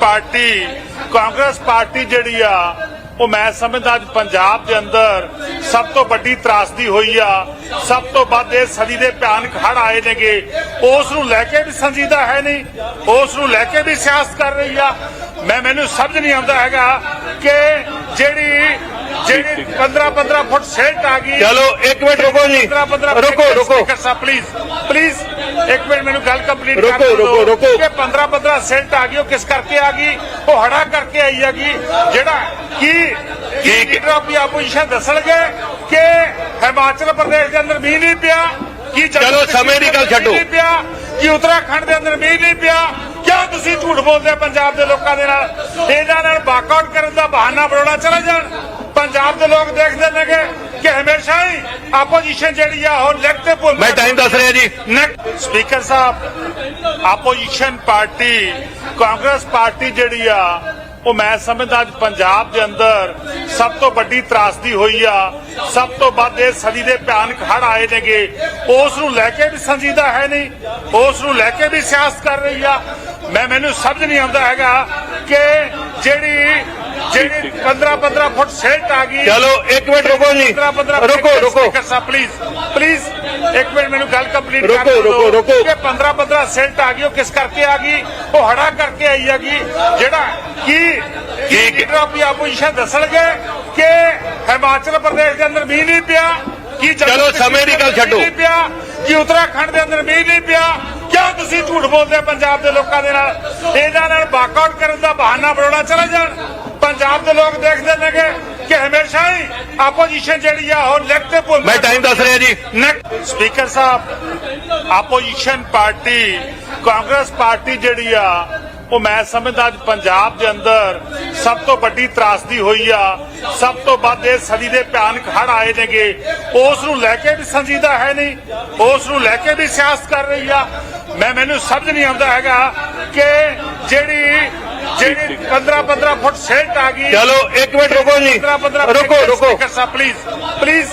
Party, Congress party ਜਿਹੜੀ ਆ, ਉਹ ਮੈਂ ਸਮਝਦਾ ਅੱਜ ਪੰਜਾਬ ਦੇ ਅੰਦਰ ਸਭ ਤੋਂ ਵੱਡੀ ਤਰਾਸਦੀ ਹੋਈ ਆ। ਸਭ ਤੋਂ ਵੱਧ ਇਹ ਸਦੀ ਦੇ ਭਿਆਨਕ ਹੜ ਆਏ ਨੇਗੇ। ਉਸ ਨੂੰ ਲੈ ਕੇ ਵੀ ਸੰਜੀਦਾ ਹੈ ਨਹੀਂ, ਉਸ ਨੂੰ ਲੈ ਕੇ ਵੀ ਸਿਆਸਤ ਕਰ ਰਹੀ ਆ। ਮੈਂ, ਮੈਨੂੰ ਸਮਝ ਨਹੀਂ ਆਉਂਦਾ ਹੈਗਾ ਕਿ ਜਿਹੜੀ ਜਿਹੜੀ 15 15 ਫੁੱਟ ਸੇਲਟ ਆ ਗਈ ਚਲੋ ਇੱਕ ਮਿੰਟ ਰੁਕੋ ਜੀ। 15 15 ਰੁਕੋ ਰੁਕੋ। ਸਾਹਿਬ ਪਲੀਜ਼ ਪਲੀਜ਼ ਇੱਕ ਮਿੰਟ ਮੈਨੂੰ ਗੱਲ ਕੰਪਲੀਟ ਰੁਕੋ, ਕਰ ਦਿਓ। ਰੁਕੋ, ਰੁਕੋ। ਕਿ 15 15 ਸੈਂਟ ਆ ਗਈ ਉਹ ਕਿਸ ਕਰਕੇ ਆ ਗਈ? ਉਹ ਹੜਾ ਕਰਕੇ ਆਈ ਹੈਗੀ। ਜਿਹੜਾ ਕੀ ਕੀ। ਲੀਡਰ ਆਫ ਦੀ ਆਪੋਜੀਸ਼ਨ ਦੱਸਣਗੇ ਕਿ ਹਿਮਾਚਲ ਪ੍ਰਦੇਸ਼ ਦੇ ਅੰਦਰ ਮੀਂਹ ਨਹੀਂ ਪਿਆ? ਕੀ ਚਲੋ, ਸਮੇਂ ਦੀ ਗੱਲ ਛੱਡੋ। ਕੀ ਉੱਤਰਾਖੰਡ ਦੇ ਅੰਦਰ ਮੀਂਹ ਨਹੀਂ ਪਿਆ? ਕਿਉਂ ਤੁਸੀਂ ਝੂਠ ਬੋਲਦੇ ਪੰਜਾਬ ਦੇ ਲੋਕਾਂ ਦੇ ਨਾਲ? ਇਹਨਾਂ ਨਾਲ ਵਾਕਆਊਟ ਕਰਨ ਦਾ ਬਹਾਨਾ ਬਣਾਉਣਾ ਚਲੇ ਜਾਣ। ਪੰਜਾਬ ਦੇ ਲੋਕ ਦੇਖਦੇ ਨੇਗੇ ਕਿ ਹਮੇਸ਼ਾ ਹੀ ਆਪੋਜੀਸ਼ਨ ਜਿਹੜੀ ਆ ਉਹ ਲੈਗ ਤੇ ਭੁੱਲ ਮੈਂ ਟਾਈਮ ਦੱਸ ਰਿਹਾ ਜੀ। ਸਪੀਕਰ ਸਾਹਿਬ ਆਪੋਜੀਸ਼ਨ ਪਾਰਟੀ ਕਾਂਗਰਸ ਪਾਰਟੀ ਜਿਹੜੀ ਆ ਉਹ ਮੈਂ ਸਮਝਦਾ ਅੱਜ ਪੰਜਾਬ ਦੇ ਅੰਦਰ ਸਭ ਤੋਂ ਵੱਡੀ ਤਰਾਸਦੀ ਹੋਈ ਆ। ਸਭ ਤੋਂ ਵੱਧ ਇਹ ਸਦੀ ਦੇ ਭਿਆਨਕ ਹੜ ਆਏ ਨੇਗੇ। ਉਸ ਨੂੰ ਲੈ ਕੇ ਵੀ ਸੰਜੀਦਾ ਹੈ ਨਹੀਂ ਉਸ ਨੂੰ ਲੈ ਕੇ ਵੀ ਸਿਆਸਤ ਕਰ ਰਹੀ ਆ। ਮੈਂ ਮੈਨੂੰ ਸਮਝ ਨਹੀਂ ਆਉਂਦਾ ਹੈਗਾ ਕਿ ਜਿਹੜੀ ਜਿਹੜੀ 15 15 ਫੁੱਟ ਸੇਲਟ ਆ ਗਈ ਚਲੋ ਇੱਕ ਮਿੰਟ ਰੁਕੋ ਜੀ। 15 15 ਰੁਕੋ ਰੁਕੋ। ਸਾਹਿਬ ਪਲੀਜ਼ ਪਲੀਜ਼ ਇੱਕ ਮਿੰਟ ਮੈਨੂੰ ਗੱਲ ਕੰਪਲੀਟ ਕਰ ਰੁਕੋ, ਦਿਓ। ਰੁਕੋ, ਰੁਕੋ। ਕਿ 15 15 ਸੈਂਟ ਆ ਗਈ ਉਹ ਕਿਸ ਕਰਕੇ ਆ ਗਈ? ਉਹ ਹੜਾ ਕਰਕੇ ਆਈ ਹੈਗੀ। ਜਿਹੜਾ ਕੀ ਕੀ। ਲੀਡਰ ਆਫ ਦੀ ਆਪੋਜੀਸ਼ਨ ਦੱਸਣਗੇ ਕਿ ਹਿਮਾਚਲ ਪ੍ਰਦੇਸ਼ ਦੇ ਅੰਦਰ ਮੀਂਹ ਨਹੀਂ ਪਿਆ ਕੀ ਚਲੋ, ਸਮੇਂ ਦੀ ਗੱਲ ਛੱਡੋ। ਨਹੀਂ ਪਿਆ ਕੀ ਉੱਤਰਾਖੰਡ ਦੇ ਅੰਦਰ ਮੀਂਹ ਨਹੀਂ ਪਿਆ ਕਿਉਂ ਤੁਸੀਂ ਝੂਠ ਬੋਲਦੇ ਪੰਜਾਬ ਦੇ ਲੋਕਾਂ ਦੇ ਨਾਲ? ਇਹਨਾਂ ਨਾਲ ਵਾਕਆਊਟ ਕਰਨ ਦਾ ਬਹਾਨਾ ਬਣਾਉਣਾ ਚਲੇ ਜਾਣ। ਪੰਜਾਬ ਦੇ ਲੋਕ ਦੇਖਦੇ ਨੇਗੇ ਕਿ ਹਮੇਸ਼ਾ ਹੀ ਆਪੋਜੀਸ਼ਨ ਜਿਹੜੀ ਆ ਉਹ ਲੈਗ ਤੇ ਭੁੱਲ ਮੈਂ ਟਾਈਮ ਦੱਸ ਰਿਹਾ ਜੀ। ਸਪੀਕਰ ਸਾਹਿਬ ਆਪੋਜੀਸ਼ਨ ਪਾਰਟੀ ਕਾਂਗਰਸ ਪਾਰਟੀ ਜਿਹੜੀ ਆ ਉਹ ਮੈਂ ਸਮਝਦਾ ਅੱਜ ਪੰਜਾਬ ਦੇ ਅੰਦਰ ਸਭ ਤੋਂ ਵੱਡੀ ਤਰਾਸਦੀ ਹੋਈ ਆ। ਸਭ ਤੋਂ ਵੱਧ ਇਹ ਸਦੀ ਦੇ ਭਿਆਨਕ ਹੜ ਆਏ ਨੇਗੇ। ਉਸ ਨੂੰ ਲੈ ਕੇ ਵੀ ਸੰਜੀਦਾ ਹੈ ਨਹੀਂ ਉਸ ਨੂੰ ਲੈ ਕੇ ਵੀ ਸਿਆਸਤ ਕਰ ਰਹੀ ਆ। ਮੈਂ ਮੈਨੂੰ ਸਮਝ ਨਹੀਂ ਆਉਂਦਾ ਹੈਗਾ ਕਿ ਜਿਹੜੀ ਜਿਹੜੀ 15 15 ਫੁੱਟ ਸੇਲਟ ਆ ਗਈ। ਚਲੋ ਇੱਕ ਮਿੰਟ ਰੁਕੋ ਜੀ। 15 15 ਰੁਕੋ ਰੁਕੋ। ਸਾਹਿਬ ਪਲੀਜ਼ ਪਲੀਜ਼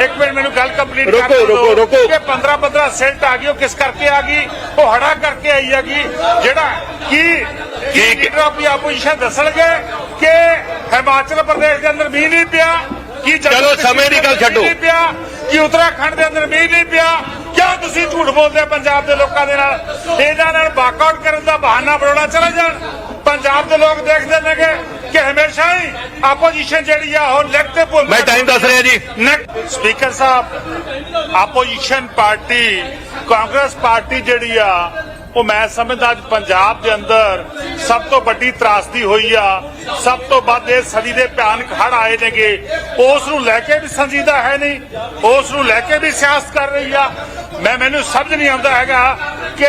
ਇੱਕ ਮਿੰਟ ਮੈਨੂੰ ਗੱਲ ਕੰਪਲੀਟ ਰੁਕੋ, ਕਰ ਦਿਓ ਰੁਕੋ, ਰੁਕੋ। ਕਿ 15 15 ਸੈਂਟ ਆ ਗਈ ਉਹ ਕਿਸ ਕਰਕੇ ਆ ਗਈ? ਉਹ ਹੜਾ ਕਰਕੇ ਆਈ ਹੈਗੀ। ਜਿਹੜਾ ਕੀ ਕੀ। ਲੀਡਰ ਆਫ ਆਪੋਜੀਸ਼ਨ ਦੱਸਣਗੇ ਕਿ ਹਿਮਾਚਲ ਪ੍ਰਦੇਸ਼ ਦੇ ਅੰਦਰ ਮੀਂਹ ਨਹੀਂ ਪਿਆ? ਕੀ ਚਲੋ, ਸਮੇਂ ਦੀ ਗੱਲ ਛੱਡੋ। ਨਹੀਂ ਪਿਆ? ਕੀ ਉੱਤਰਾਖੰਡ ਦੇ ਅੰਦਰ ਮੀਂਹ ਨਹੀਂ ਪਿਆ? ਕਿਉਂ ਤੁਸੀਂ ਝੂਠ ਬੋਲਦੇ ਪੰਜਾਬ ਦੇ ਲੋਕਾਂ ਦੇ ਨਾਲ? ਇਹਨਾਂ ਨਾਲ ਵਾਕਆਊਟ ਕਰਨ ਦਾ ਬਹਾਨਾ ਬਣਾਉਣਾ ਚਲੇ ਜਾਣ। ਪੰਜਾਬ ਦੇ ਲੋਕ ਦੇਖਦੇ ਨੇਗੇ ਕਿ ਹਮੇਸ਼ਾ ਹੀ ਆਪੋਜੀਸ਼ਨ ਜਿਹੜੀ ਆ ਉਹ ਲੈਗ ਤੇ ਭੁੱਲ ਮੈਂ ਟਾਈਮ ਦੱਸ ਰਿਹਾ ਜੀ। ਸਪੀਕਰ ਸਾਹਿਬ ਆਪੋਜੀਸ਼ਨ ਪਾਰਟੀ ਕਾਂਗਰਸ ਪਾਰਟੀ ਜਿਹੜੀ ਆ ਉਹ ਮੈਂ ਸਮਝਦਾ ਅੱਜ ਪੰਜਾਬ ਦੇ ਅੰਦਰ ਸਭ ਤੋਂ ਵੱਡੀ ਤਰਾਸਦੀ ਹੋਈ ਆ। ਸਭ ਤੋਂ ਵੱਧ ਇਹ ਸਦੀ ਦੇ ਭਿਆਨਕ ਹੜ ਆਏ ਨੇਗੇ। ਉਸ ਨੂੰ ਲੈ ਕੇ ਵੀ ਸੰਜੀਦਾ ਹੈ ਨਹੀਂ ਉਸ ਨੂੰ ਲੈ ਕੇ ਵੀ ਸਿਆਸਤ ਕਰ ਰਹੀ ਆ। ਮੈਂ ਮੈਨੂੰ ਸਮਝ ਨਹੀਂ ਆਉਂਦਾ ਹੈਗਾ ਕਿ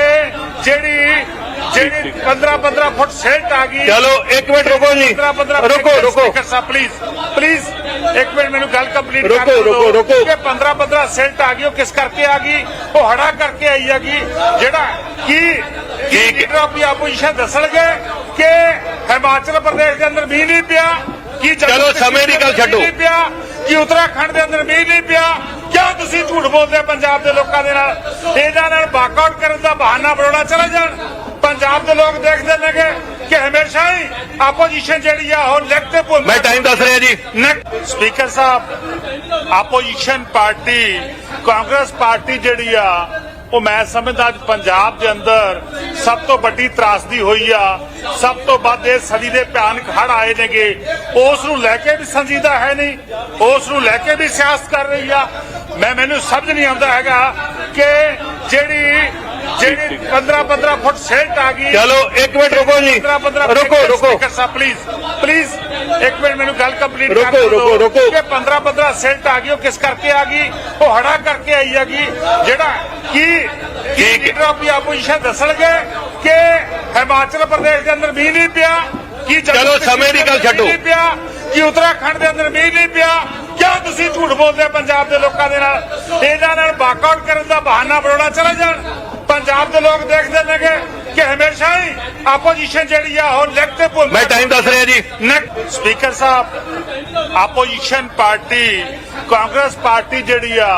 ਜਿਹੜੀ ਜਿਹੜੀ 15 15 ਫੁੱਟ ਸੇਲਟ ਆ ਗਈ। ਚਲੋ ਇੱਕ ਮਿੰਟ ਰੁਕੋ ਜੀ। 15 15 ਰੁਕੋ ਰੁਕੋ। ਸਾਹਿਬ ਪਲੀਜ਼ ਪਲੀਜ਼ ਇੱਕ ਮਿੰਟ ਮੈਨੂੰ ਗੱਲ ਕੰਪਲੀਟ ਕਰ ਰੁਕੋ, ਦਿਓ। ਰੁਕੋ, ਰੁਕੋ। ਕਿ 15 15 ਸੈਂਟ ਆ ਗਈ ਉਹ ਕਿਸ ਕਰਕੇ ਆ ਗਈ? ਉਹ ਹੜਾ ਕਰਕੇ ਆਈ ਹੈਗੀ। ਜਿਹੜਾ ਕੀ ਕੀ। ਲੀਡਰ ਦੀ ਆਪੋਜੀਸ਼ਨ ਦੱਸਣਗੇ ਕਿ ਹਿਮਾਚਲ ਪ੍ਰਦੇਸ਼ ਦੇ ਅੰਦਰ ਮੀਂਹ ਨਹੀਂ ਪਿਆ ਕੀ ਚਲੋ, ਸਮੇਂ ਦੀ ਗੱਲ ਛੱਡੋ। ਮੀਂਹ ਨਹੀਂ ਪਿਆ ਕੀ ਉੱਤਰਾਖੰਡ ਦੇ ਅੰਦਰ ਮੀਂਹ ਨਹੀਂ ਪਿਆ ਕਿਉਂ ਤੁਸੀਂ ਝੂਠ ਬੋਲਦੇ ਪੰਜਾਬ ਦੇ ਲੋਕਾਂ ਦੇ ਨਾਲ? ਇਹਨਾਂ ਨਾਲ ਵਾਕਆਊਟ ਕਰਨ ਦਾ ਬਹਾਨਾ ਬਣਾਉਣਾ ਚਲੇ ਜਾਣ। ਪੰਜਾਬ ਦੇ ਲੋਕ ਦੇਖਦੇ ਨੇਗੇ ਕਿ ਹਮੇਸ਼ਾ ਹੀ ਆਪੋਜੀਸ਼ਨ ਜਿਹੜੀ ਆ ਉਹ ਲੈਗ ਤੇ ਭੁੱਲ ਮੈਂ ਟਾਈਮ ਦੱਸ ਰਿਹਾ ਜੀ। ਸਪੀਕਰ ਸਾਹਿਬ ਆਪੋਜੀਸ਼ਨ ਪਾਰਟੀ ਕਾਂਗਰਸ ਪਾਰਟੀ ਜਿਹੜੀ ਆ ਉਹ ਮੈਂ ਸਮਝਦਾ ਅੱਜ ਪੰਜਾਬ ਦੇ ਅੰਦਰ ਸਭ ਤੋਂ ਵੱਡੀ ਤਰਾਸਦੀ ਹੋਈ ਆ। ਸਭ ਤੋਂ ਵੱਧ ਇਹ ਸਦੀ ਦੇ ਭਿਆਨਕ ਹੜ ਆਏ ਨੇਗੇ। ਉਸ ਨੂੰ ਲੈ ਕੇ ਵੀ ਸੰਜੀਦਾ ਹੈ ਨਹੀਂ ਉਸ ਨੂੰ ਲੈ ਕੇ ਵੀ ਸਿਆਸਤ ਕਰ ਰਹੀ ਆ। ਮੈਂ ਮੈਨੂੰ ਸਮਝ ਨਹੀਂ ਆਉਂਦਾ ਹੈਗਾ ਕਿ ਜਿਹੜੀ ਜਿਹੜੀ 15 15 ਫੁੱਟ ਸੇਲਟ ਆ ਗਈ। ਚਲੋ ਇੱਕ ਮਿੰਟ ਰੁਕੋ ਜੀ। 15 15 ਰੁਕੋ ਰੁਕੋ। ਪਲੀਜ਼ ਪਲੀਜ਼ ਇੱਕ ਮਿੰਟ ਮੈਨੂੰ ਗੱਲ ਕੰਪਲੀਟ ਰੁਕੋ, ਕਰ ਦਿਓ। ਰੁਕੋ, ਰੁਕੋ। ਕਿ 15 15 ਸੈਂਟ ਆ ਗਈ ਉਹ ਕਿਸ ਕਰਕੇ ਆ ਗਈ? ਉਹ ਹੜਾ ਕਰਕੇ ਆਈ ਹੈਗੀ। ਜਿਹੜਾ ਕੀ ਕੀ। ਲੀਡਰ ਆਫ ਦੀ ਆਪੋਜੀਸ਼ਨ ਦੱਸਣਗੇ ਕਿ ਹਿਮਾਚਲ ਪ੍ਰਦੇਸ਼ ਦੇ ਅੰਦਰ ਮੀਂਹ ਨਹੀਂ ਪਿਆ? ਕੀ ਚਲੋ, ਸਮੇਂ ਦੀ ਗੱਲ ਛੱਡੋ। ਨਹੀਂ ਪਿਆ? ਕੀ ਉੱਤਰਾਖੰਡ ਦੇ ਅੰਦਰ ਮੀਂਹ ਨਹੀਂ ਪਿਆ? ਕਿਉਂ ਤੁਸੀਂ ਝੂਠ ਬੋਲਦੇ ਪੰਜਾਬ ਦੇ ਲੋਕਾਂ ਦੇ ਨਾਲ? ਇਹਨਾਂ ਨਾਲ ਵਾਕਆਊਟ ਕਰਨ ਦਾ ਬਹਾਨਾ ਬਣਾਉਣਾ ਚਲੇ ਜਾਣ। ਪੰਜਾਬ ਦੇ ਲੋਕ ਦੇਖਦੇ ਨੇਗੇ ਕਿ ਹਮੇਸ਼ਾ ਹੀ ਆਪੋਜੀਸ਼ਨ ਜਿਹੜੀ ਆ ਉਹ ਲੈਗ ਤੇ ਭੁੱਲ ਮੈਂ ਟਾਈਮ ਦੱਸ ਰਿਹਾ ਜੀ। ਸਪੀਕਰ ਸਾਹਿਬ ਆਪੋਜੀਸ਼ਨ ਪਾਰਟੀ ਕਾਂਗਰਸ ਪਾਰਟੀ ਜਿਹੜੀ ਆ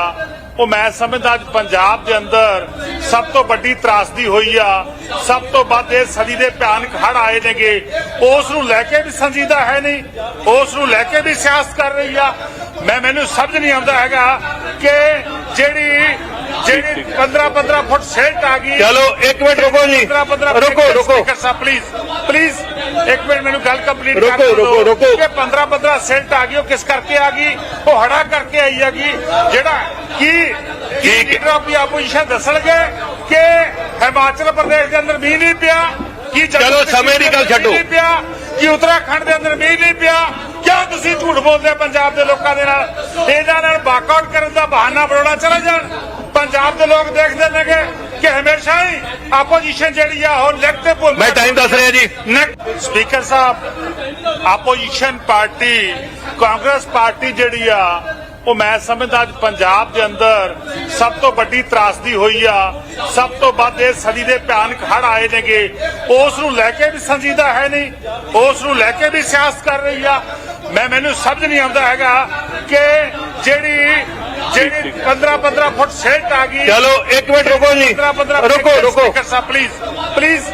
ਉਹ ਮੈਂ ਸਮਝਦਾ ਅੱਜ ਪੰਜਾਬ ਦੇ ਅੰਦਰ ਸਭ ਤੋਂ ਵੱਡੀ ਤਰਾਸਦੀ ਹੋਈ ਆ। ਸਭ ਤੋਂ ਵੱਧ ਇਹ ਸਦੀ ਦੇ ਭਿਆਨਕ ਹੜ ਆਏ ਨੇਗੇ। ਉਸ ਨੂੰ ਲੈ ਕੇ ਵੀ ਸੰਜੀਦਾ ਹੈ ਨਹੀਂ ਉਸ ਨੂੰ ਲੈ ਕੇ ਵੀ ਸਿਆਸਤ ਕਰ ਰਹੀ ਆ। ਮੈਂ ਮੈਨੂੰ ਸਮਝ ਨਹੀਂ ਆਉਂਦਾ ਹੈਗਾ ਕਿ ਜਿਹੜੀ ਜਿਹੜੀ 15 15 ਫੁੱਟ ਸਿਲਟ ਆ ਗਈ। ਚਲੋ ਇੱਕ ਮਿੰਟ ਰੁਕੋ ਜੀ। 15 15 ਰੁਕੋ ਰੁਕੋ। ਸਾਹਿਬ ਪਲੀਜ਼ ਪਲੀਜ਼ ਇੱਕ ਮਿੰਟ ਮੈਨੂੰ ਗੱਲ ਕੰਪਲੀਟ ਰੁਕੋ, ਕਰ ਦਿਓ। ਰੁਕੋ, ਰੁਕੋ। ਕਿ 15 15 ਸੈਂਟ ਆ ਗਈ ਉਹ ਕਿਸ ਕਰਕੇ ਆ ਗਈ? ਉਹ ਹੜਾ ਕਰਕੇ ਆਈ ਹੈਗੀ। ਜਿਹੜਾ ਕੀ ਕੀ। ਲੀਡਰ ਦੀ ਆਪੋਜੀਸ਼ਨ ਦੱਸਣਗੇ ਕਿ ਹਿਮਾਚਲ ਪ੍ਰਦੇਸ਼ ਦੇ ਅੰਦਰ ਮੀਂਹ ਨਹੀਂ ਪਿਆ ਕੀ ਚਲੋ, ਸਮੇਂ ਦੀ ਗੱਲ ਛੱਡੋ। ਮੀਂਹ ਨਹੀਂ ਪਿਆ ਕੀ ਉੱਤਰਾਖੰਡ ਦੇ ਅੰਦਰ ਮੀਂਹ ਨਹੀਂ ਪਿਆ ਕਿਉਂ ਤੁਸੀਂ ਝੂਠ ਬੋਲਦੇ ਪੰਜਾਬ ਦੇ ਲੋਕਾਂ ਦੇ ਨਾਲ? ਇਹਨਾਂ ਨਾਲ ਵਾਕਆਊਟ ਕਰਨ ਦਾ ਬਹਾਨਾ ਬਣਾਉਣਾ ਚਲੇ ਜਾਣ। ਪੰਜਾਬ ਦੇ ਲੋਕ ਦੇਖਦੇ ਨੇਗੇ ਕਿ ਹਮੇਸ਼ਾ ਹੀ ਆਪੋਜੀਸ਼ਨ ਜਿਹੜੀ ਆ ਉਹ ਲੈਫਟ ਤੇ ਭੁੱਲ ਮੈਂ ਟਾਈਮ ਦੱਸ ਰਿਹਾ ਜੀ। ਸਪੀਕਰ ਸਾਹਿਬ ਆਪੋਜੀਸ਼ਨ ਪਾਰਟੀ ਕਾਂਗਰਸ ਪਾਰਟੀ ਜਿਹੜੀ ਆ ਉਹ ਮੈਂ ਸਮਝਦਾ ਅੱਜ ਪੰਜਾਬ ਦੇ ਅੰਦਰ ਸਭ ਤੋਂ ਵੱਡੀ ਤਰਾਸਦੀ ਹੋਈ ਆ। ਸਭ ਤੋਂ ਵੱਧ ਇਹ ਸਦੀ ਦੇ ਭਿਆਨਕ ਹੜ ਆਏ ਨੇਗੇ। ਉਸ ਨੂੰ ਲੈ ਕੇ ਵੀ ਸੰਜੀਦਾ ਹੈ ਨਹੀਂ ਉਸ ਨੂੰ ਲੈ ਕੇ ਵੀ ਸਿਆਸਤ ਕਰ ਰਹੀ ਆ। ਮੈਂ ਮੈਨੂੰ ਸਮਝ ਨਹੀਂ ਆਉਂਦਾ ਹੈਗਾ ਕਿ ਜਿਹੜੀ ਜਿਹੜੀ 15 15 ਫੁੱਟ ਸਿਲਟ ਆ ਗਈ ਚਲੋ ਇੱਕ ਮਿੰਟ ਰੁਕੋ ਜੀ। 15 15 ਰੁਕੋ ਰੁਕੋ। ਸਾਹਿਬ ਪਲੀਜ਼ ਪਲੀਜ਼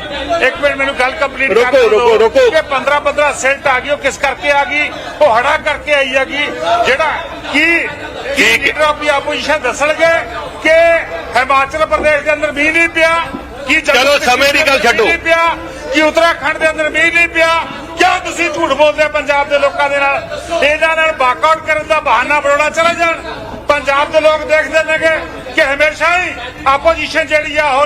ਇੱਕ ਮਿੰਟ ਮੈਨੂੰ ਗੱਲ ਕੰਪਲੀਟ ਕਰ ਰੁਕੋ, ਦਿਓ ਰੁਕੋ, ਰੁਕੋ। ਕਿ 15 15 ਸੈਂਟ ਆ ਗਈ ਉਹ ਕਿਸ ਕਰਕੇ ਆ ਗਈ? ਉਹ ਹੜਾ ਕਰਕੇ ਆਈ ਹੈਗੀ। ਜਿਹੜਾ ਕੀ ਕੀ। ਲੀਡਰ ਆਫ ਦੀ ਆਪੋਜੀਸ਼ਨ ਦੱਸਣਗੇ ਕਿ ਹਿਮਾਚਲ ਪ੍ਰਦੇਸ਼ ਦੇ ਅੰਦਰ ਮੀਂਹ ਨਹੀਂ ਪਿਆ ਕੀ ਚਲੋ, ਸਮੇਂ ਦੀ ਗੱਲ ਛੱਡੋ। ਮੀਂਹ ਨਹੀਂ ਪਿਆ ਕੀ ਉੱਤਰਾਖੰਡ ਦੇ ਅੰਦਰ ਮੀਂਹ ਨਹੀਂ ਪਿਆ ਕਿਉਂ ਤੁਸੀਂ ਝੂਠ ਬੋਲਦੇ ਪੰਜਾਬ ਦੇ ਲੋਕਾਂ ਦੇ ਨਾਲ? ਇਹਨਾਂ ਨਾਲ ਵਾਕਆਊਟ ਕਰਨ ਦਾ ਬਹਾਨਾ ਬਣਾਉਣਾ ਚਲੇ ਜਾਣ। ਪੰਜਾਬ ਦੇ ਲੋਕ ਦੇਖਦੇ ਨੇਗੇ ਕਿ ਹਮੇਸ਼ਾ ਹੀ ਆਪੋਜੀਸ਼ਨ ਜਿਹੜੀ ਆ ਉਹ